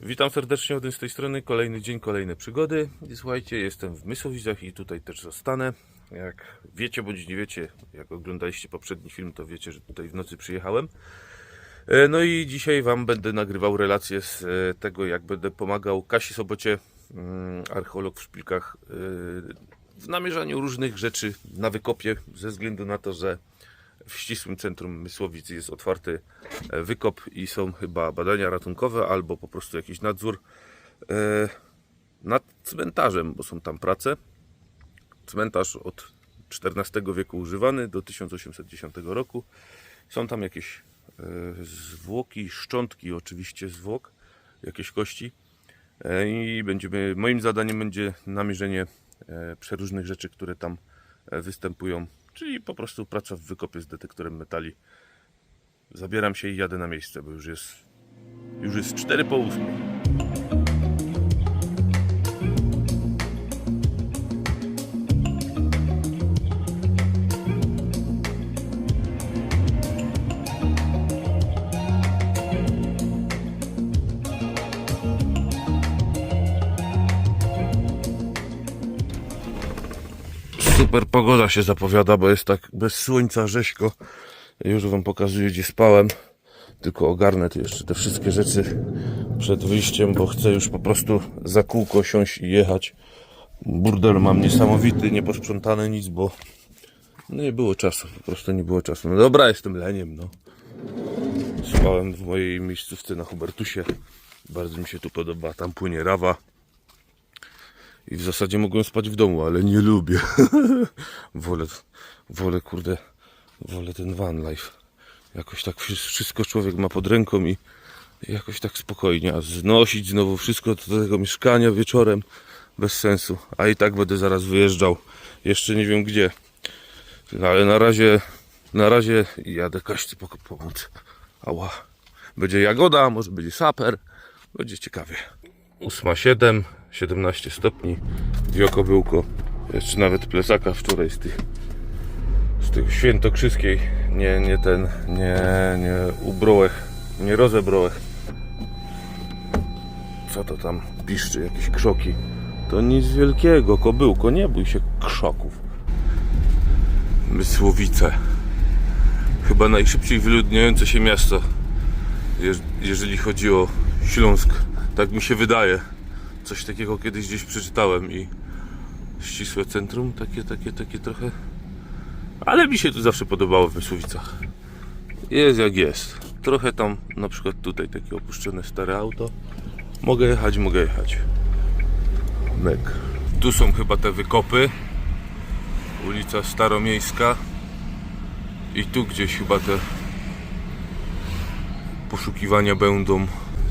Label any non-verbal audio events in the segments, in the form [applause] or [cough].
Witam serdecznie od z tej strony. Kolejny dzień, kolejne przygody. I słuchajcie, jestem w Mysłowicach i tutaj też zostanę. Jak wiecie bądź nie wiecie, jak oglądaliście poprzedni film, to wiecie, że tutaj w nocy przyjechałem. E, No i dzisiaj Wam będę nagrywał relację z e, tego, jak będę pomagał Kasi Sobocie, mm, archeolog w szpilkach, e, w namierzaniu różnych rzeczy na wykopie, ze względu na to, że w ścisłym centrum Mysłowic jest otwarty e, wykop i są chyba badania ratunkowe albo po prostu jakiś nadzór e, nad cmentarzem, bo są tam prace. Cmentarz od XIV wieku używany do 1810 roku. Są tam jakieś e, zwłoki, szczątki oczywiście zwłok, jakieś kości. I będziemy, moim zadaniem będzie namierzenie przeróżnych rzeczy, które tam występują, czyli po prostu praca w wykopie z detektorem metali. Zabieram się i jadę na miejsce, bo już jest już jest 4 po 8. Super pogoda się zapowiada, bo jest tak bez słońca rzeźko. Już wam pokazuję gdzie spałem. Tylko ogarnę tu jeszcze te wszystkie rzeczy przed wyjściem, bo chcę już po prostu za kółko siąść i jechać. Burdel mam niesamowity, nieposprzątane nic, bo no nie było czasu, po prostu nie było czasu. No dobra, jestem leniem, no. Spałem w mojej miejscówce na Hubertusie. Bardzo mi się tu podoba, tam płynie rawa. I w zasadzie mogłem spać w domu, ale nie lubię. [laughs] wolę, wolę, kurde, wolę ten van life. Jakoś tak wszy- wszystko człowiek ma pod ręką i jakoś tak spokojnie. A znosić znowu wszystko do tego mieszkania wieczorem bez sensu. A i tak będę zaraz wyjeżdżał. Jeszcze nie wiem gdzie. No, ale na razie, na razie jadę Kaśce pok- pomóc. Ała. Będzie jagoda, może będzie saper. Będzie ciekawie. 8,7, 17 stopni, wiokobyłko, jeszcze nawet plecaka wczoraj z tych z tych świętokrzyskiej, nie, nie ten, nie, nie ubrołech, nie rozebrołech. Co to tam piszczy, jakieś krzoki? To nic wielkiego, kobyłko, nie bój się krzoków. Mysłowice. Chyba najszybciej wyludniające się miasto, jeż- jeżeli chodzi o Śląsk. Tak mi się wydaje. Coś takiego kiedyś gdzieś przeczytałem i ścisłe centrum, takie, takie, takie trochę. Ale mi się tu zawsze podobało w Mysłowicach. Jest jak jest. Trochę tam, na przykład tutaj takie opuszczone stare auto. Mogę jechać, mogę jechać. Mek. Tu są chyba te wykopy. Ulica Staromiejska. I tu gdzieś chyba te poszukiwania będą.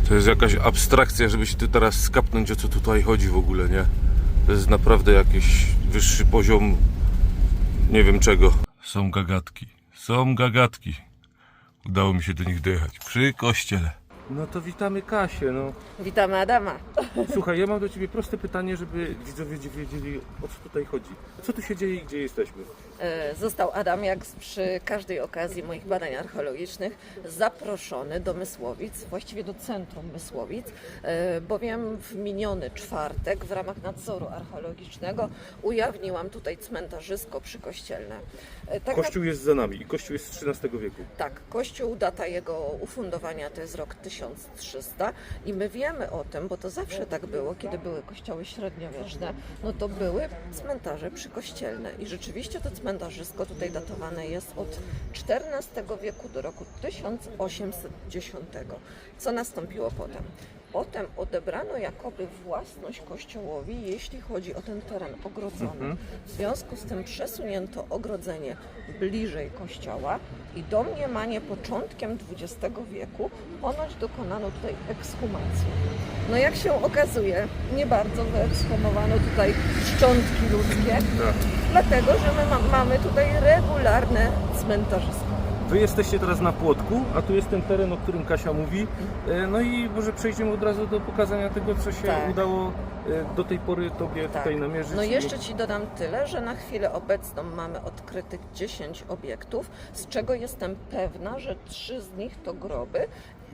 To jest jakaś abstrakcja, żeby się tu teraz skapnąć o co tutaj chodzi w ogóle, nie? To jest naprawdę jakiś wyższy poziom nie wiem czego. Są gagatki. Są gagatki. Udało mi się do nich dojechać. Przy kościele. No to witamy Kasię, no. Witamy Adama. Słuchaj, ja mam do Ciebie proste pytanie, żeby widzowie wiedzieli o co tutaj chodzi. Co tu się dzieje i gdzie jesteśmy? E, Został Adam, jak przy każdej okazji moich badań archeologicznych, zaproszony do Mysłowic, właściwie do centrum Mysłowic, e, bowiem w miniony czwartek w ramach nadzoru archeologicznego ujawniłam tutaj cmentarzysko przykościelne. Tak Kościół jest za nami i kościół jest z XIII wieku. Tak, kościół, data jego ufundowania to jest rok 1300 i my wiemy o tym, bo to zawsze tak było, kiedy były kościoły średniowieczne, no to były cmentarze przykościelne i rzeczywiście to cmentarzysko tutaj datowane jest od XIV wieku do roku 1810. Co nastąpiło potem? Potem odebrano jakoby własność kościołowi, jeśli chodzi o ten teren ogrodzony. W związku z tym przesunięto ogrodzenie bliżej kościoła i domniemanie początkiem XX wieku ponoć dokonano tutaj ekshumacji. No jak się okazuje, nie bardzo wyekshumowano tutaj szczątki ludzkie, dlatego że my ma- mamy tutaj regularne cmentarzysko. Wy jesteście teraz na Płotku, a tu jest ten teren, o którym Kasia mówi. E, No i może przejdziemy od razu do pokazania tego, co się Tak. udało e, do tej pory Tobie Tak. tutaj namierzyć. No jeszcze Ci dodam tyle, że na chwilę obecną mamy odkrytych 10 obiektów, z czego jestem pewna, że trzy z nich to groby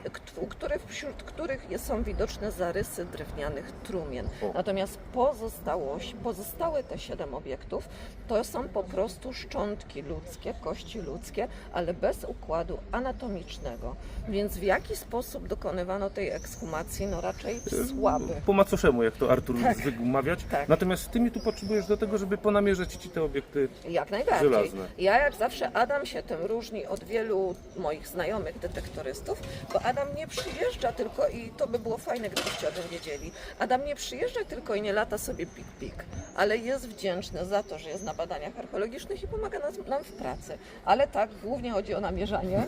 kt- u których, wśród których są widoczne zarysy drewnianych trumien. Natomiast pozostałość, pozostałe te siedem obiektów to są po prostu szczątki ludzkie, kości ludzkie, ale bez układu anatomicznego. Więc w jaki sposób dokonywano tej ekshumacji? No raczej słaby. Po macoszemu, jak to Artur Tak. zwykł mawiać. Tak. Natomiast ty mi tu potrzebujesz do tego, żeby ponamierzać ci te obiekty. Jak najbardziej. Żelazne. Ja jak zawsze Adam się tym różni od wielu moich znajomych detektorystów, bo Adam nie przyjeżdża tylko i to by było fajne, gdybyście o tym wiedzieli. Adam nie przyjeżdża tylko i nie lata sobie pik-pik, ale jest wdzięczny za to, że jest na badaniach archeologicznych i pomaga nas, nam w pracy. Ale tak, głównie chodzi o namierzanie. [laughs]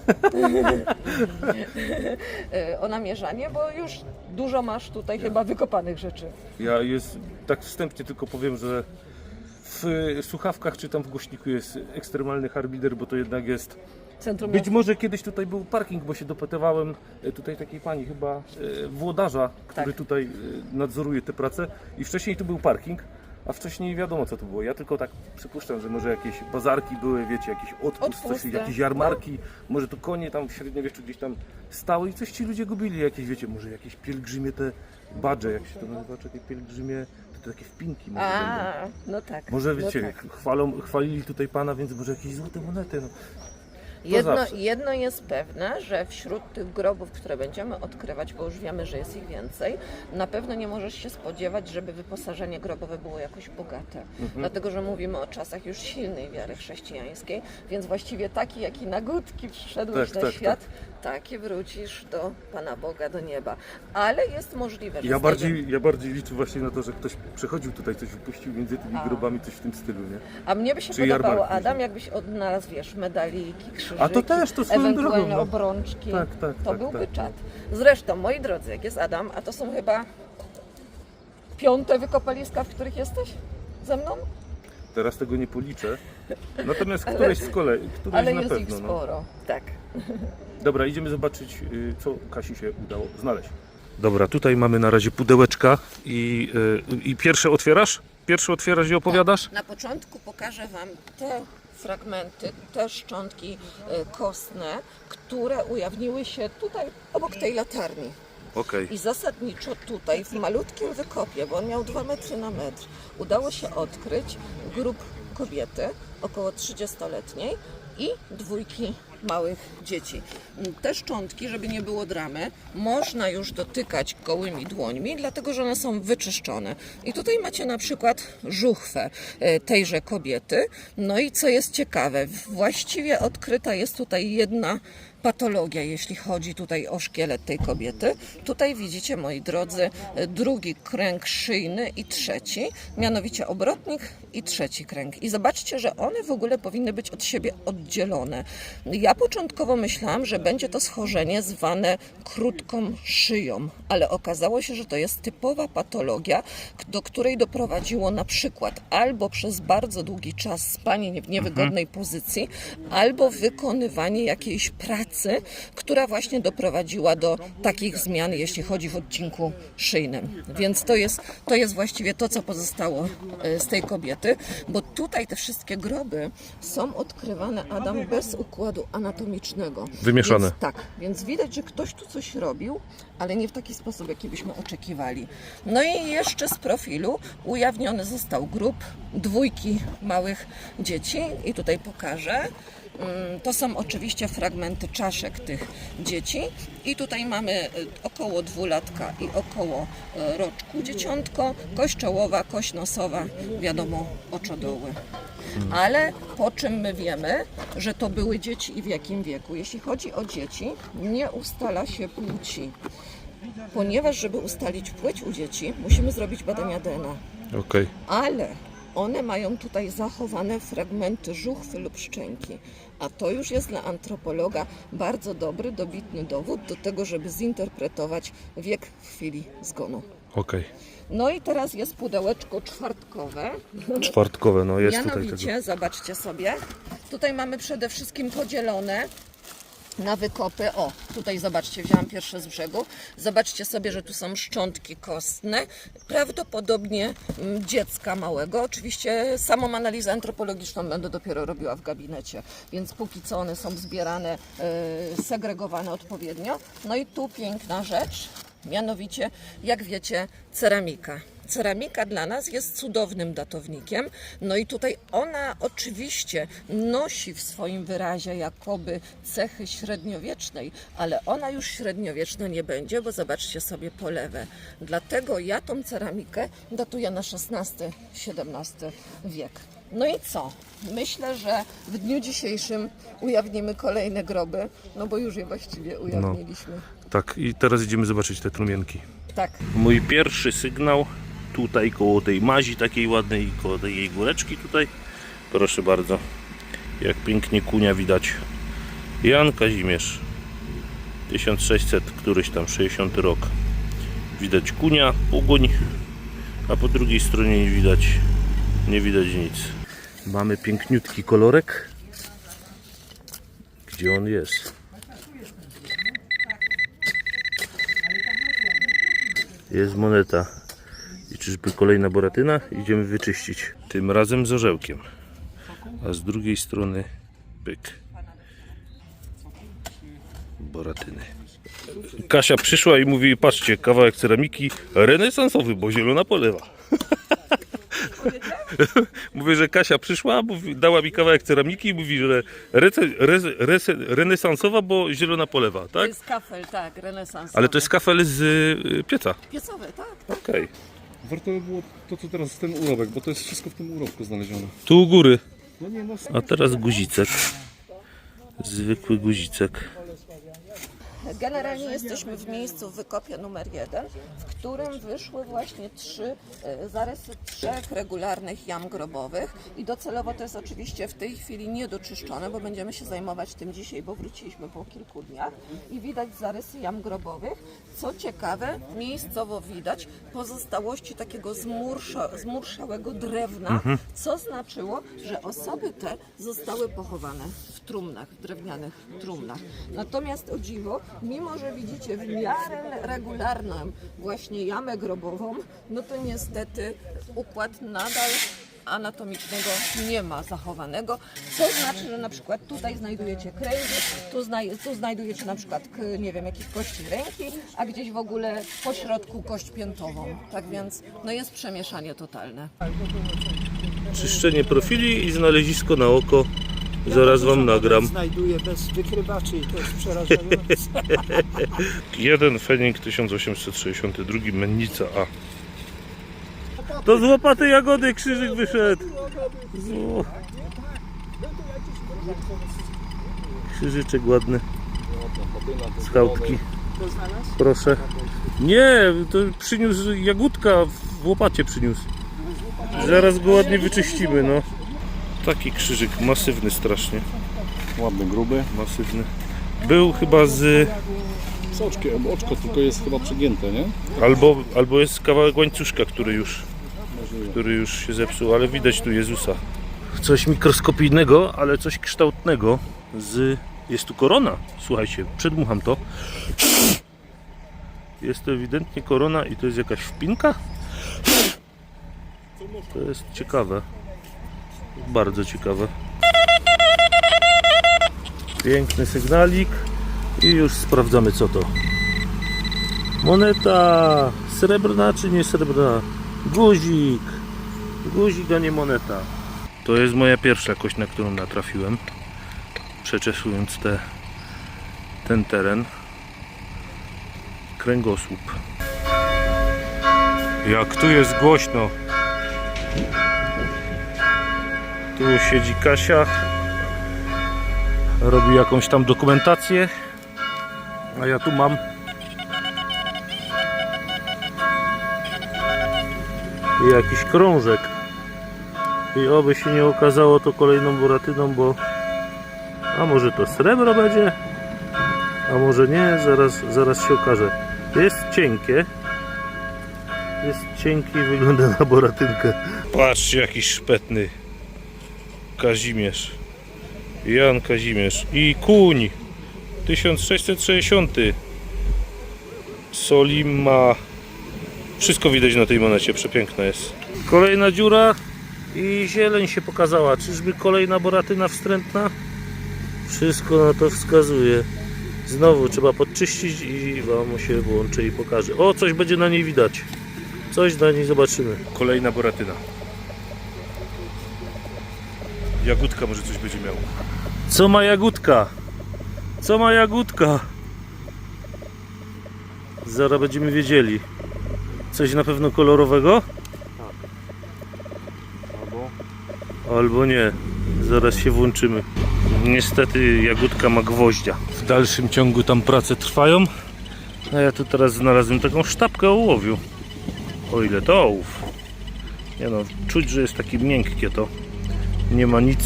O namierzanie, bo już dużo masz tutaj chyba wykopanych rzeczy. Ja jest, tak wstępnie tylko powiem, że w słuchawkach czy tam w głośniku jest ekstremalny harbider, bo to jednak jest. Centrum Być miasta. może kiedyś tutaj był parking, bo się dopytywałem y, tutaj takiej pani chyba y, włodarza, który Tak. tutaj y, nadzoruje te prace i wcześniej tu był parking. A wcześniej wiadomo co to było. Ja tylko tak przypuszczam, że może jakieś bazarki były, wiecie, jakiś odpust, coś, Odpusty. jakieś jarmarki, może to konie tam w średniowieczu gdzieś tam stały i coś ci ludzie gubili, jakieś wiecie, może jakieś pielgrzymie te badże, jak się to nazywa, czy te pielgrzymie, to takie wpinki może będą. A, no tak. Może wiecie, no tak. chwalą, chwalili tutaj Pana, więc może jakieś złote monety. No. Jedno, zawsze. jedno jest pewne, że wśród tych grobów, które będziemy odkrywać, bo już wiemy, że jest ich więcej, na pewno nie możesz się spodziewać, żeby wyposażenie grobowe było jakoś bogate. Mhm. Dlatego, że mówimy o czasach już silnej wiary chrześcijańskiej, więc właściwie taki, jaki na gutki przyszedłeś Tak, na tak, świat, taki wrócisz do Pana Boga, do nieba. Ale jest możliwe, że Ja bardziej, ja bardziej liczę właśnie na to, że ktoś przechodził tutaj, coś wypuścił między tymi A. grobami, coś w tym stylu, nie? A mnie by się Czy podobało, Adam, jakbyś odnalazł, wiesz, medaliki, krzyżyki, A to też, to swoją ewentualne drogą, no. obrączki. Tak, tak, To tak, byłby tak. czad. Zresztą, moi drodzy, jak jest Adam, a to są chyba piąte wykopaliska, w których jesteś ze mną? Teraz tego nie policzę. [laughs] Natomiast któreś z kolei, któreś Ale na jest ich pewno. No. sporo. Tak. Dobra, idziemy zobaczyć, y, co Kasi się udało znaleźć. Dobra, tutaj mamy na razie pudełeczka i, y, i pierwsze otwierasz? Pierwsze otwierasz i opowiadasz? Na początku pokażę Wam te fragmenty, te szczątki e, kostne, które ujawniły się tutaj obok tej latarni. Okej. I zasadniczo tutaj w malutkim wykopie, bo on miał 2 metry na metr, udało się odkryć grób kobiety około 30-letniej i dwójki małych dzieci. Te szczątki, żeby nie było dramy, można już dotykać gołymi dłońmi, dlatego że one są wyczyszczone. I tutaj macie na przykład żuchwę e, tejże kobiety. No i co jest ciekawe, właściwie odkryta jest tutaj jedna patologia, jeśli chodzi tutaj o szkielet tej kobiety. Tutaj widzicie, moi drodzy, drugi kręg szyjny i trzeci, mianowicie obrotnik i trzeci kręg. I zobaczcie, że one w ogóle powinny być od siebie oddzielone. Ja początkowo myślałam, że będzie to schorzenie zwane krótką szyją, ale okazało się, że to jest typowa patologia, do której doprowadziło na przykład albo przez bardzo długi czas spanie w niewygodnej pozycji, albo wykonywanie jakiejś pracy, która właśnie doprowadziła do takich zmian, jeśli chodzi w odcinku szyjnym. Więc to jest, to jest właściwie to, co pozostało e, z tej kobiety, bo tutaj te wszystkie groby są odkrywane, Adam, bez układu anatomicznego. Wymieszane. Więc, tak, więc widać, że ktoś tu coś robił, ale nie w taki sposób, jaki byśmy oczekiwali. No i jeszcze z profilu ujawniony został grób dwójki małych dzieci i tutaj pokażę. Mm, To są oczywiście fragmenty czaszek tych dzieci i tutaj mamy y, około dwulatka i około y, roczku dzieciątko, kość czołowa, kość nosowa, wiadomo oczodoły. Ale po czym my wiemy, że to były dzieci i w jakim wieku? Jeśli chodzi o dzieci, nie ustala się płci. Ponieważ, żeby ustalić płeć u dzieci, musimy zrobić badania DNA. Okej. Ale one mają tutaj zachowane fragmenty żuchwy lub szczęki. A to już jest dla antropologa bardzo dobry, dobitny dowód do tego, żeby zinterpretować wiek w chwili zgonu. Okej. No i teraz jest pudełeczko czwartkowe. Czwartkowe, no jest tutaj tego. Mianowicie, zobaczcie sobie, tutaj mamy przede wszystkim podzielone na wykopy. O, tutaj zobaczcie, wziąłam pierwsze z brzegu. Zobaczcie sobie, że tu są szczątki kostne, prawdopodobnie mm, dziecka małego. Oczywiście samą analizę antropologiczną będę dopiero robiła w gabinecie, więc póki co one są zbierane, yy, segregowane odpowiednio. No i tu piękna rzecz, mianowicie, jak wiecie, ceramika. Ceramika dla nas jest cudownym datownikiem. No i tutaj ona oczywiście nosi w swoim wyrazie jakoby cechy średniowiecznej, ale ona już średniowieczna nie będzie, bo zobaczcie sobie polewę. Dlatego ja tą ceramikę datuję na XVI-XVII wiek. No i co? Myślę, że w dniu dzisiejszym ujawnimy kolejne groby, no bo już je właściwie ujawniliśmy. Tak, i teraz idziemy zobaczyć te trumienki. Tak. Mój pierwszy sygnał tutaj koło tej mazi takiej ładnej, koło tej jej góreczki tutaj. Proszę bardzo, jak pięknie kunia widać. Jan Kazimierz, 1600, któryś tam 60 rok. Widać kunia, pogoń, a po drugiej stronie nie widać, nie widać nic. Mamy piękniutki kolorek. Gdzie on jest? Jest moneta. Czyżby kolejna boratyna? Idziemy wyczyścić. Tym razem z orzełkiem. A z drugiej strony pyk. Boratyny. Kasia przyszła i mówi, patrzcie, kawałek ceramiki renesansowy, bo zielona polewa. [laughs] Mówię, że Kasia przyszła, mówi, dała mi kawałek ceramiki i mówi, że rece, reze, rese, renesansowa, bo zielona polewa, To tak? jest kafel, tak, renesansowy. Ale to jest kafel z y, pieca. Piecowy, tak, tak. Okej. Warto by było to, co teraz ten urobek, bo to jest wszystko w tym urobku znalezione. Tu u góry. No nie, no A teraz guzicek. Zwykły guzicek. Generalnie jesteśmy w miejscu w wykopie numer jeden, w którym wyszły właśnie trzy e, zarysy trzech regularnych jam grobowych i docelowo to jest oczywiście w tej chwili niedoczyszczone, bo będziemy się zajmować tym dzisiaj, bo wróciliśmy po kilku dniach i widać zarysy jam grobowych. Co ciekawe, miejscowo widać pozostałości takiego zmursza, zmurszałego drewna, co znaczyło, że osoby te zostały pochowane trumnach, w drewnianych trumnach. Natomiast o dziwo, mimo że widzicie w miarę regularną właśnie jamę grobową, no to niestety układ nadal anatomicznego nie ma zachowanego, co znaczy, że na przykład tutaj znajdujecie kręgi, tu, znaj- tu znajdujecie na przykład, nie wiem, jakieś kości ręki, a gdzieś w ogóle po środku kość piętową. Tak więc, no jest przemieszanie totalne. Czyszczenie profili i znalezisko na oko. Zaraz wam nagram. Znajduję bez wykrywaczy i to jest przerażające. [laughs] Jeden Fenik 1862, Mennica A. To z łopaty jagody krzyżyk wyszedł. O. Krzyżyczek ładny. Z chałtki. Proszę. Nie, to przyniósł jagódka w łopacie przyniósł. Zaraz go ładnie wyczyścimy, no. Taki krzyżyk, masywny strasznie. ładny, gruby. Masywny. Był chyba z Z oczkiem, oczko tylko jest chyba przegięte, nie? Albo, albo jest kawałek łańcuszka, który już, który już się zepsuł, ale widać tu Jezusa. Coś mikroskopijnego, ale coś kształtnego. Z... Jest tu korona. Słuchajcie, przedmucham to. Jest to ewidentnie korona i to jest jakaś wpinka. To jest ciekawe. Bardzo ciekawe. Piękny sygnalik. I już sprawdzamy co to. Moneta srebrna czy nie srebrna? Guzik. Guzik, a nie moneta. To jest moja pierwsza kość, na którą natrafiłem. Przeczesując te, ten teren. Kręgosłup. Jak tu jest głośno. Tu siedzi Kasia. Robi jakąś tam dokumentację. A ja tu mam jakiś krążek. I oby się nie okazało to kolejną buratyną, bo a może to srebro będzie, a może nie, zaraz, zaraz się okaże. Jest cienkie. Jest cienkie i wygląda na boratynkę. Patrzcie, jakiś szpetny Kazimierz. Jan Kazimierz i kuń. 1660. Solima. Wszystko widać na tej monecie, przepiękna jest. Kolejna dziura i zieleń się pokazała. Czyżby kolejna boratyna wstrętna? Wszystko na to wskazuje. Znowu trzeba podczyścić i wam się włączy i pokaże. O, coś będzie na niej widać. Coś na niej zobaczymy. Kolejna boratyna. Jagódka może coś będzie miał. Co ma jagódka? Co ma jagódka? Zaraz będziemy wiedzieli. Coś na pewno kolorowego? Albo Albo nie. Zaraz się włączymy. Niestety jagódka ma gwoździa. W dalszym ciągu tam prace trwają. A ja tu teraz znalazłem taką sztabkę ołowiu. O ile to ołów. Nie no, czuć, że jest takie miękkie to. Nie ma nic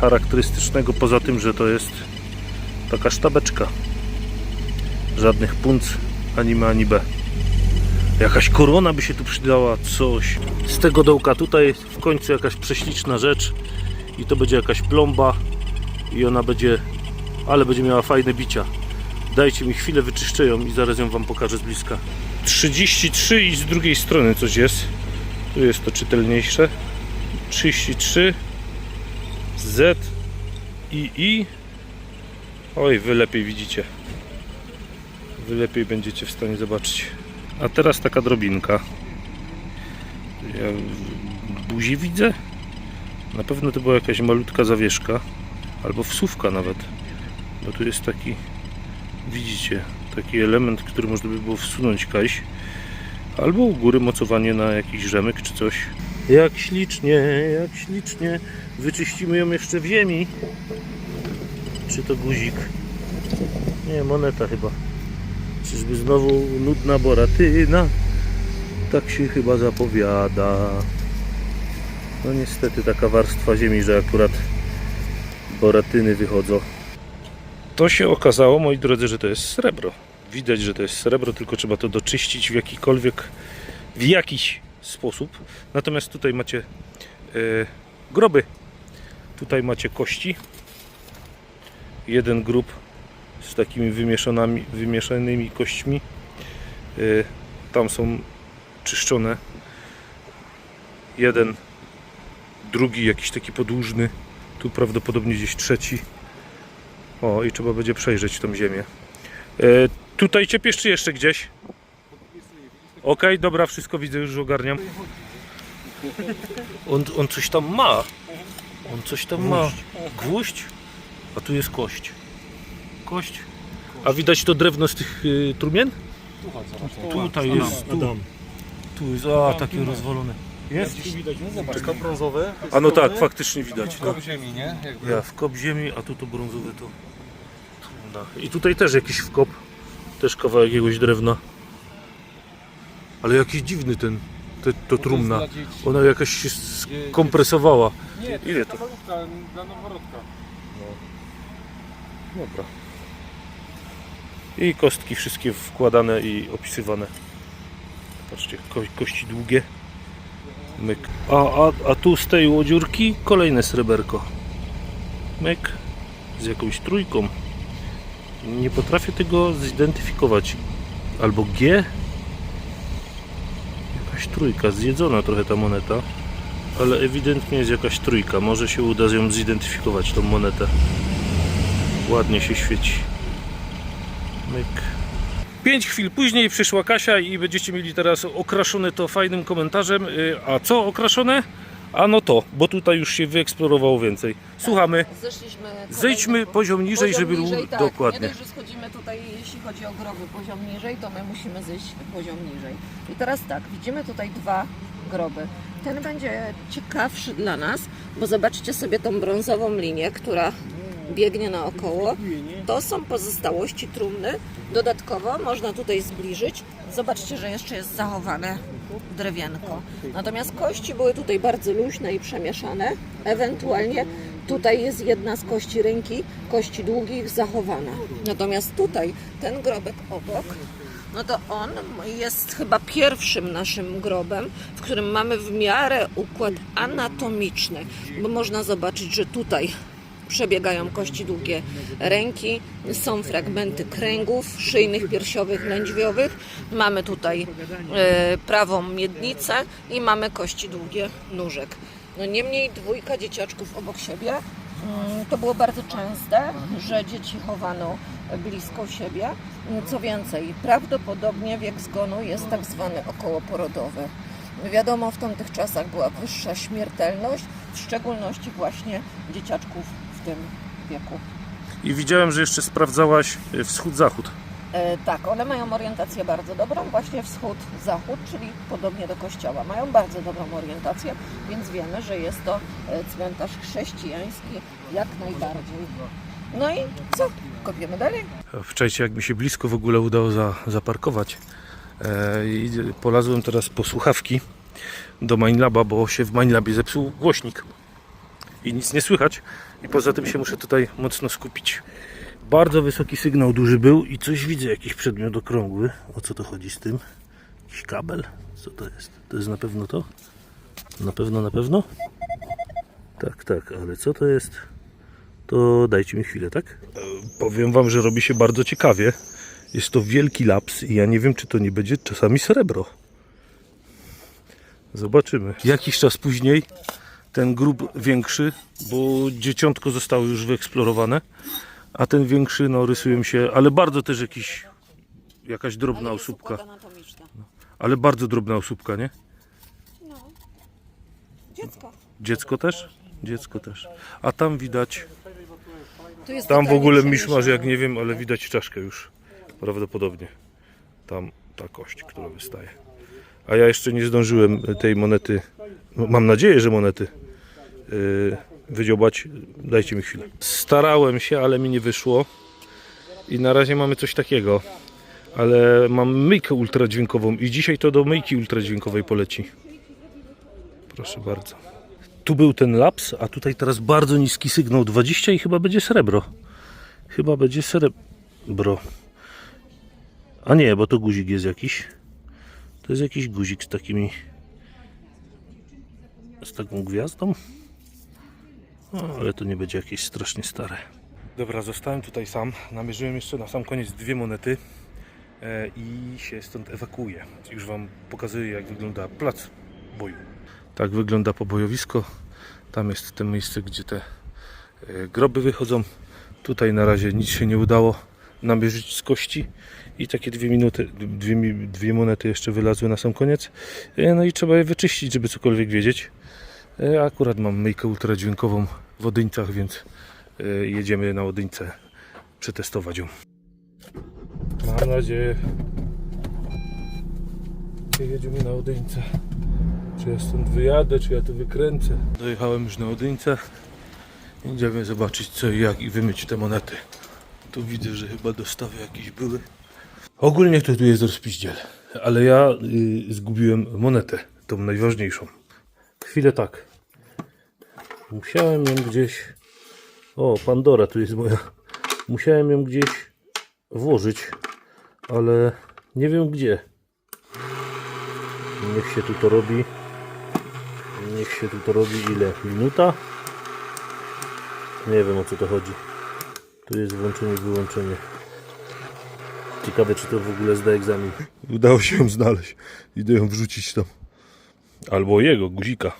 charakterystycznego poza tym, że to jest taka sztabeczka. Żadnych punc ani ma, ani B. Jakaś korona by się tu przydała, coś. Z tego dołka tutaj w końcu jakaś prześliczna rzecz i to będzie jakaś plomba i ona będzie, ale będzie miała fajne bicia. Dajcie mi chwilę, wyczyszczę ją i zaraz ją Wam pokażę z bliska. 33 i z drugiej strony coś jest. Tu jest to czytelniejsze. 33 Z i I. Oj, Wy lepiej widzicie. Wy lepiej będziecie w stanie zobaczyć. A teraz taka drobinka. Ja buzi widzę. Na pewno to była jakaś malutka zawieszka. Albo wsówka nawet. Bo tu jest taki, widzicie, taki element, który można by było wsunąć kaś. Albo u góry mocowanie na jakiś rzemek czy coś. Jak ślicznie, jak ślicznie. Wyczyścimy ją jeszcze w ziemi. Czy to guzik? Nie, moneta chyba. Czyżby znowu nudna boratyna? Tak się chyba zapowiada. No niestety taka warstwa ziemi, że akurat boratyny wychodzą. To się okazało, moi drodzy, że to jest srebro. Widać, że to jest srebro, tylko trzeba to doczyścić w jakikolwiek, w jakiś sposób. Natomiast tutaj macie e, groby. Tutaj macie kości. Jeden grób z takimi wymieszanymi, wymieszanymi kośćmi. E, tam są czyszczone. Jeden, drugi jakiś taki podłużny. Tu prawdopodobnie gdzieś trzeci. O, i trzeba będzie przejrzeć tą ziemię. E, tutaj ciepiesz czy jeszcze gdzieś? Okej, dobra, wszystko widzę, już ogarniam. On, on coś tam ma. On coś tam ma. Gwóźdź? A tu jest kość. Kość. A widać to drewno z tych y, trumien? Tutaj jest. Tu, tu jest. A, takie rozwalone. Jest? Tylko brązowe. A no tak, faktycznie widać. No. Kop ziemi, nie? Jakby. Ja, wkop ziemi, a tu to brązowy to trumna. I tutaj też jakiś wkop. Też kawałek jakiegoś drewna. Ale jakiś dziwny ten, te, to trumna. Ona jakaś się skompresowała. Nie, Ile to? Noworodka, dla noworodka. Dobra. I kostki wszystkie wkładane i opisywane. Patrzcie, ko kości długie. Myk. A, a, a tu z tej łodziurki kolejne sreberko. Myk. Z jakąś trójką. Nie potrafię tego zidentyfikować. Albo G. Jakaś trójka. Zjedzona trochę ta moneta. Ale ewidentnie jest jakaś trójka. Może się uda ją zidentyfikować, tą monetę. Ładnie się świeci. Myk. Pięć chwil później przyszła Kasia i będziecie mieli teraz okraszone to fajnym komentarzem. Y, A co okraszone? A no to, bo tutaj już się wyeksplorowało więcej. Słuchamy. Zeszliśmy kolejny Zejdźmy po- poziom niżej, żeby było tak. dokładnie. Nie dość, że schodzimy tutaj, jeśli chodzi o groby, poziom niżej, to my musimy zejść poziom niżej. I teraz tak, widzimy tutaj dwa groby. Ten będzie ciekawszy dla nas, bo zobaczcie sobie tą brązową linię, która biegnie naokoło. To są pozostałości trumny. Dodatkowo można tutaj zbliżyć. Zobaczcie, że jeszcze jest zachowane drewienko. Natomiast kości były tutaj bardzo luźne i przemieszane. Ewentualnie tutaj jest jedna z kości ręki, kości długich zachowana. Natomiast tutaj ten grobek obok, no to on jest chyba pierwszym naszym grobem, w którym mamy w miarę układ anatomiczny, bo można zobaczyć, że tutaj przebiegają kości długie ręki, są fragmenty kręgów szyjnych, piersiowych, lędźwiowych. Mamy tutaj e, prawą miednicę i mamy kości długie nóżek. No niemniej dwójka dzieciaczków obok siebie. Mm, To było bardzo częste, że dzieci chowano blisko siebie. Co więcej, prawdopodobnie wiek zgonu jest tak zwany okołoporodowy. Wiadomo, w tamtych czasach była wyższa śmiertelność, w szczególności właśnie dzieciaczków w tym wieku. I widziałem, że jeszcze sprawdzałaś y, wschód-zachód. E, tak, one mają orientację bardzo dobrą, właśnie wschód-zachód, czyli podobnie do kościoła. Mają bardzo dobrą orientację, więc wiemy, że jest to e, cmentarz chrześcijański jak najbardziej. No i co? Kopiemy dalej? Wczorajcie, jak mi się blisko w ogóle udało za, zaparkować. E, I polazłem teraz po słuchawki do Mindlaba, bo się w Mindlabie zepsuł głośnik. I nic nie słychać. I poza tym się muszę tutaj mocno skupić. Bardzo wysoki sygnał duży był i coś widzę, jakiś przedmiot okrągły. O co to chodzi z tym? Jakiś kabel? Co to jest? To jest na pewno to? Na pewno, na pewno? Tak, tak, ale co to jest? To dajcie mi chwilę, tak? Powiem wam, że robi się bardzo ciekawie. Jest to wielki laps i ja nie wiem, czy to nie będzie czasami srebro. Zobaczymy. Jakiś czas później ten grób większy, bo dzieciątko zostało już wyeksplorowane, a ten większy, no rysują się, ale bardzo też jakiś, jakaś drobna osóbka, anatomiczna. ale bardzo drobna osóbka, nie? Dziecko. Dziecko też? Dziecko też. A tam widać Tu jest Tam w totalnie ogóle miszmasz, jak nie wiem, ale widać czaszkę już. Prawdopodobnie. Tam ta kość, która wystaje. A ja jeszcze nie zdążyłem tej monety, no, mam nadzieję, że monety yy, wydziobać. Dajcie mi chwilę. Starałem się, ale mi nie wyszło. I na razie mamy coś takiego. Ale mam myjkę ultradźwiękową i dzisiaj to do myjki ultradźwiękowej poleci. Proszę bardzo. Tu był ten laps, a tutaj teraz bardzo niski sygnał 20 i chyba będzie srebro. Chyba będzie srebro. A nie, bo to guzik jest jakiś. To jest jakiś guzik z takimi. Z taką gwiazdą. No, ale to nie będzie jakieś strasznie stare. Dobra, zostałem tutaj sam. Namierzyłem jeszcze na sam koniec dwie monety e, i się stąd ewakuuję. Już Wam pokazuję, jak wygląda plac boju. Tak wygląda pobojowisko. Tam jest to miejsce, gdzie te e, groby wychodzą. Tutaj na razie nic się nie udało namierzyć z kości. I takie dwie minuty, dwie, dwie monety jeszcze wylazły na sam koniec. E, No i trzeba je wyczyścić, żeby cokolwiek wiedzieć. E, Akurat mam myjkę ultradźwiękową w Odyńcach, więc e, jedziemy na Odyńce przetestować ją. Mam nadzieję. Jedziemy na Odyńce. Czy ja stąd wyjadę, czy ja tu wykręcę. Dojechałem już na Odyńce. Idziemy zobaczyć co i jak i wymyć te monety. Tu widzę, że chyba dostawy jakieś były. Ogólnie to tu jest rozpiździel. Ale ja y, zgubiłem monetę, tą najważniejszą. Chwilę tak. Musiałem ją gdzieś... O, Pandora tu jest moja. Musiałem ją gdzieś włożyć, ale nie wiem gdzie. Niech się tu to robi. Niech się tu to robi ile? Minuta? Nie wiem o co to chodzi. Tu jest włączenie, wyłączenie. Ciekawe czy to w ogóle zda egzamin. Udało się ją znaleźć. Idę ją wrzucić tam. Albo jego, guzika.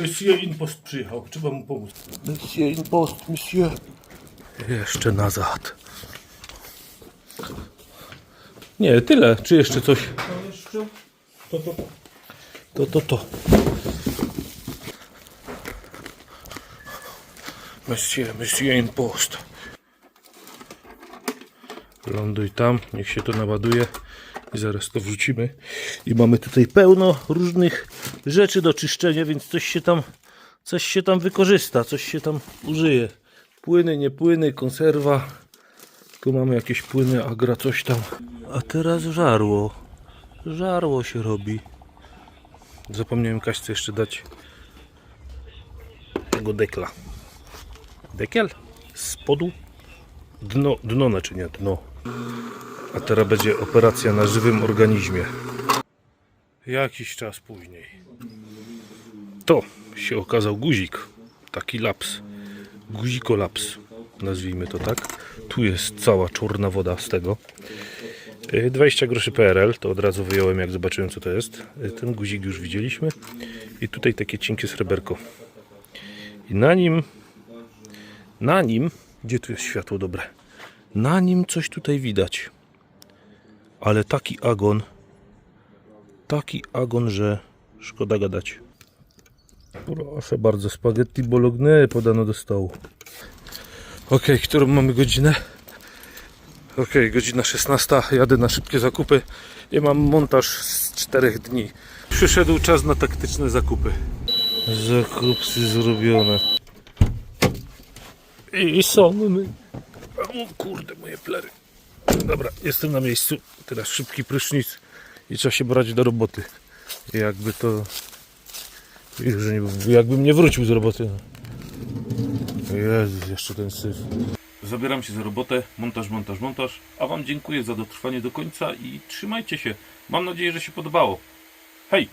Monsieur Impost przyjechał. Trzeba mu pomóc. Monsieur Impost, monsieur. Jeszcze nazad. Nie, tyle. Czy jeszcze coś? To, to, to. To, to, to. Monsieur, monsieur impost. Ląduj tam, niech się to naładuje i zaraz to wrzucimy. I mamy tutaj pełno różnych rzeczy do czyszczenia, więc coś się tam, coś się tam wykorzysta, coś się tam użyje. Płyny, nie płyny, konserwa. Tu mamy jakieś płyny, agra, coś tam. A teraz żarło. Żarło się robi. Zapomniałem Kaśce jeszcze dać tego dekla. Dekiel? Spodu? Dno, dno naczynia, dno. A teraz będzie operacja na żywym organizmie. Jakiś czas później. To się okazał guzik. Taki laps. guzikolaps, nazwijmy to tak. Tu jest cała czarna woda z tego. Y, 20 groszy PRL, to od razu wyjąłem jak zobaczyłem co to jest. Y, Ten guzik już widzieliśmy. I tutaj takie cienkie sreberko. I na nim, na nim, gdzie tu jest światło dobre? Na nim coś tutaj widać. Ale taki agon, taki agon, że szkoda gadać. Proszę bardzo, spaghetti bolognese podano do stołu. Ok, którą mamy godzinę? Ok, godzina 16. Jadę na szybkie zakupy i mam montaż z 4 dni. Przyszedł czas na taktyczne zakupy. Zakupy zrobione. I są. my- O kurde, moje plery. Dobra, jestem na miejscu. Teraz szybki prysznic i trzeba się brać do roboty. Jakby to. Już nie, jakbym nie wrócił z roboty. Jezus, jeszcze ten syf. Zabieram się za robotę, montaż, montaż, montaż. A Wam dziękuję za dotrwanie do końca i trzymajcie się. Mam nadzieję, że się podobało. Hej!